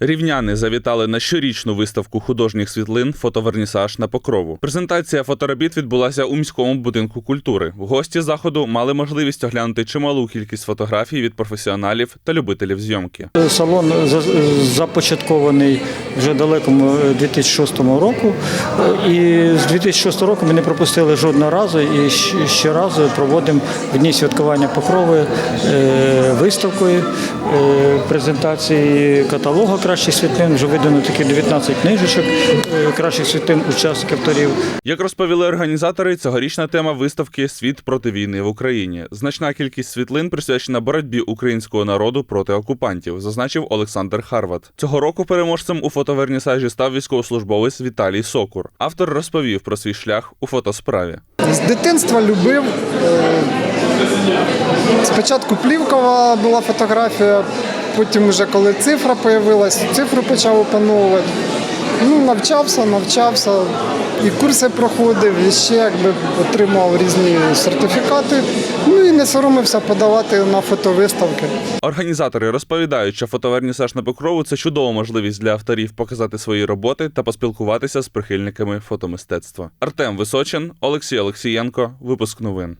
Рівняни завітали на щорічну виставку художніх світлин Фотовернісаж на покрову. Презентація фоторобіт відбулася у міському будинку культури. Гості заходу мали можливість оглянути чималу кількість фотографій від професіоналів та любителів зйомки. Салон за- започаткований вже далекому 2006 року. І з 2006 року ми не пропустили жодного разу і щ- щоразу проводимо в дні святкування покрови е, виставкою, е, презентації каталогу кращих світлин. Вже видано такі 19 книжечок е, кращих світлин учасників авторів. Як розповіли організатори, цьогорічна тема виставки Світ проти війни в Україні. Значна кількість світлин присвячена боротьбі українського народу проти окупантів, зазначив Олександр Харват. Цього року переможцем у фотовернісажі став військовослужбовець Віталій Сокур. Автор розповів про свій шлях у фотосправі. З дитинства любив. Спочатку плівкова була фотографія, потім, вже коли цифра з'явилась, цифру почав опановувати. Ну, навчався, навчався, і курси проходив, і ще якби отримав різні сертифікати. Ну і не соромився подавати на фотовиставки. Організатори розповідають, що фотовернісаж на покрову це чудова можливість для авторів показати свої роботи та поспілкуватися з прихильниками фотомистецтва. Артем Височин, Олексій Олексієнко, випуск новин.